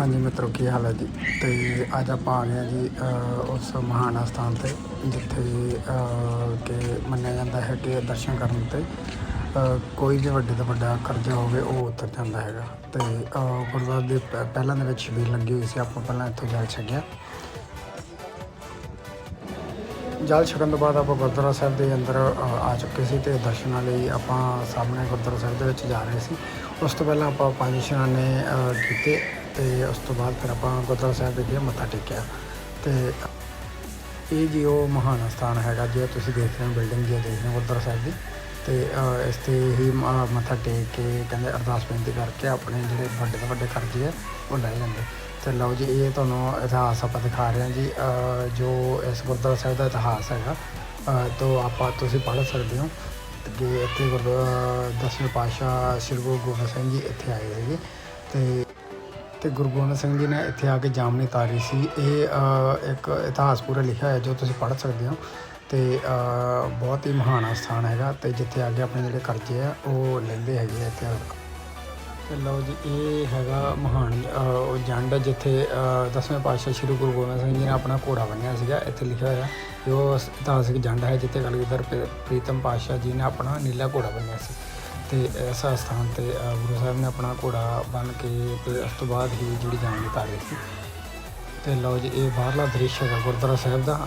ਹਾਂਜੀ ਮਿੱਤਰੋ ਕੀ ਹਾਲ ਹੈ ਜੀ? ਤੇ ਅੱਜ ਆਪਾਂ ਆ ਗਏ ਹਾਂ ਜੀ ਅ, ਉਸ ਮਹਾਨ ਅਸਥਾਨ ਤੇ ਜਿੱਥੇ ਅ, ਕਿ ਮੰਨਿਆ ਜਾਂਦਾ ਹੈ ਕਿ ਦਰਸ਼ਨ ਕਰਨ ਤੇ ਅ, ਕੋਈ ਵੀ ਵੱਡੇ ਤੋਂ ਵੱਡਾ ਕਰਜ਼ਾ ਹੋਵੇ ਉਹ ਉਤਰ ਜਾਂਦਾ ਹੈਗਾ। ਤੇ ਅ, ਗੁਰਦੁਆਰੇ ਦੇ ਪ- ਪਹਿਲਾਂ ਦੇ ਵਿੱਚ ਛਬੀਲ ਲੱਗੀ ਹੋਈ ਸੀ ਆਪਾਂ ਪਹਿਲਾਂ ਇੱਥੋਂ ਜਲ ਛਕਿਆ। ਜਲ ਛਕਣ ਤੋਂ ਬਾਅਦ ਆਪਾਂ ਗੁਰਦੁਆਰਾ ਸਾਹਿਬ ਦੇ ਅੰਦਰ ਅ, ਆ ਚੁੱਕੇ ਸੀ ਤੇ ਦਰਸ਼ਨਾਂ ਲਈ ਆਪਾਂ ਸਾਹਮਣੇ ਗੁਰਦੁਆਰਾ ਸਾਹਿਬ ਦੇ ਵਿੱਚ ਜਾ ਰਹੇ ਸੀ। ਉਸ ਤੋਂ ਪਹਿਲਾਂ ਆਪਾਂ ਪੰਜ ਇਸ਼ਨਾਨੇ ਅ, ਕੀਤੇ। ਤੇ ਉਸ ਤੋਂ ਬਾਅਦ ਫਿਰ ਆਪਾਂ ਗੁਰਦੁਆਰਾ ਸਾਹਿਬ ਵਿਖੇ ਮੱਥਾ ਟੇਕਿਆ। ਤੇ ਇਹ ਜੀ ਉਹ ਮਹਾਨ ਸਥਾਨ ਹੈਗਾ ਜੇ ਤੁਸੀਂ ਦੇਖ ਰਹੇ ਹੋ, ਬਿਲਡਿੰਗ ਜੀ ਦੇਖ ਰਹੇ ਹੋ ਗੁਰਦੁਆਰਾ ਸਾਹਿਬ ਦੀ। ਤੇ ਇਸ ਤੇ ਹੀ ਮੱਥਾ ਟੇਕ ਕੇ ਕਹਿੰਦੇ ਅਰਦਾਸ ਬੇਨਤੀ ਕਰਕੇ ਆਪਣੇ ਜਿਹੜੇ ਵੱਡੇ ਤੋਂ ਵੱਡੇ ਕਰਜ਼ੇ ਆ, ਉਹ ਲੈ ਜਾਂਦੇ ਤੇ ਲਓ ਜੀ, ਇਹ ਤੁਹਾਨੂੰ ਇਤਿਹਾਸ ਆਪਾਂ ਦਿਖਾ ਰਹੇ ਹਾਂ ਜੀ ਜੋ ਇਸ ਗੁਰਦੁਆਰਾ ਸਾਹਿਬ ਦਾ ਇਤਿਹਾਸ ਹੈਗਾ। ਤੋਂ ਆਪਾਂ ਤੁਸੀਂ ਪੜ੍ਹ ਸਕਦੇ ਹੋ ਕਿ ਇੱਥੇ ਗੁਰਦੁਆਰਾ ਦਸਵੇਂ ਪਾਤਸ਼ਾਹ ਸ੍ਰੀ ਗੁਰੂ ਗੋਬਿੰਦ ਸਿੰਘ ਜੀ ਇੱਥੇ ਆਏ ਸੀਗੇ। ਤੇ ਤੇ ਗੁਰੂ ਗੋਬਿੰਦ ਸਿੰਘ ਜੀ ਨੇ ਇੱਥੇ ਆ ਕੇ ਜਾਮਨੀ ਤਾਰੀ ਸੀ। ਇਹ ਇੱਕ ਇਤਿਹਾਸ ਪੂਰਾ ਲਿਖਿਆ ਹੋਇਆ ਜੋ ਤੁਸੀਂ ਪੜ੍ਹ ਸਕਦੇ ਹੋ। ਤੇ ਬਹੁਤ ਹੀ ਮਹਾਨ ਸਥਾਨ ਹੈਗਾ ਤੇ ਜਿੱਥੇ ਆ ਕੇ ਆਪਣੇ ਜਿਹੜੇ ਕਰਜ਼ੇ ਆ, ਉਹ ਲੈਂਦੇ ਹੈਗੇ ਆ ਇੱਥੇ ਤੇ ਲਓ ਜੀ, ਇਹ ਹੈਗਾ ਮਹਾਨ ਉਹ ਜੰਡ ਜਿੱਥੇ ਦਸਵੇਂ ਪਾਤਸ਼ਾਹ ਸ੍ਰੀ ਗੁਰੂ ਗੋਬਿੰਦ ਸਿੰਘ ਜੀ ਨੇ ਆਪਣਾ ਘੋੜਾ ਬੰਨਿਆ ਸੀਗਾ। ਇੱਥੇ ਲਿਖਿਆ ਹੋਇਆ ਕਿ ਉਹ ਇਤਿਹਾਸਿਕ ਜੰਡ ਹੈ, ਜਿੱਥੇ ਕਲਗੀਧਰ ਪ੍ਰੀ- ਪ੍ਰੀਤਮ ਪਾਤਸ਼ਾਹ ਜੀ ਨੇ ਆਪਣਾ ਨੀਲਾ ਘੋੜਾ ਬੰਨਿਆ ਸੀ। ਤੇ ਇਸ ਸਥਾਨ ਤੇ ਗੁਰੂ ਸਾਹਿਬ ਨੇ ਆਪਣਾ ਘੋੜਾ ਬੰਨ ਕੇ ਤੇ ਉਸ ਤੋਂ ਬਾਅਦ ਹੀ ਜਿਹੜੀ ਜਾਨ ਉਤਾਰੀ ਸੀ। ਤੇ ਲਓ ਜੀ ਇਹ ਬਾਹਰਲਾ ਦ੍ਰਿਸ਼ ਹੈਗਾ ਗੁਰਦੁਆਰਾ ਸਾਹਿਬ ਦਾ।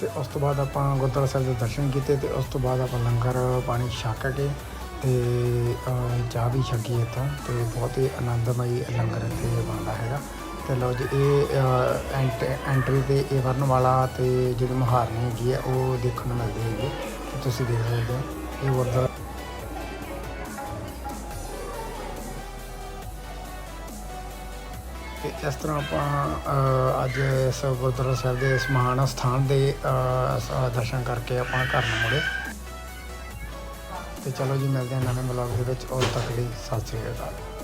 ਤੇ ਉਸ ਤੋਂ ਬਾਅਦ ਆਪਾਂ ਗੁਰਦੁਆਰਾ ਸਾਹਿਬ ਦੇ ਦਰਸ਼ਨ ਕੀਤੇ ਤੇ ਉਸ ਤੋਂ ਬਾਅਦ ਆਪਾਂ ਲੰਗਰ ਪਾਣੀ ਛਕ ਕੇ ਤੇ ਅ, ਚਾਹ ਵੀ ਛਕੀ ਇੱਥੋਂ ਤੇ ਬਹੁਤ ਹੀ ਆਨੰਦਮਈ ਲੰਗਰ ਇੱਥੇ ਬਣਦਾ ਹੈਗਾ। ਤੇ ਲਓ ਜੀ, ਇਹ ਐਂਟ, ਐਂਟਰੀ ਤੇ ਇਹ ਵਰਨ ਵਾਲਾ ਤੇ ਜਿਹੜੀ ਮੁਹਾਰਨੀ ਹੈਗੀ ਹੈ ਉਹ ਦੇਖਣ ਨੂੰ ਮਿਲਦੀ ਹੈਗੀ ਤੇ ਤੁਸੀਂ ਦੇਖ ਸਕਦੇ ਹੋ, ਇਹ ਗੁਰਦੁਆਰਾ ਤੇ ਇਸ ਤਰ੍ਹਾਂ ਆਪਾਂ ਅੱਜ ਇਸ ਗੁਰਦੁਆਰਾ ਸਾਹਿਬ ਦੇ ਇਸ ਮਹਾਨ ਸਥਾਨ ਦੇ ਦਰਸ਼ਨ ਕਰਕੇ ਆਪਾਂ ਘਰ ਨੂੰ ਮੁੜੇ। ਤੇ ਚਲੋ ਜੀ, ਮਿਲਦੇ ਹਾਂ ਨਵੇਂ ਬਲੌਗ ਦੇ ਵਿੱਚ। ਉਦੋਂ ਤੱਕ ਲਈ ਸਤਿ ਸ੍ਰੀ ਅਕਾਲ।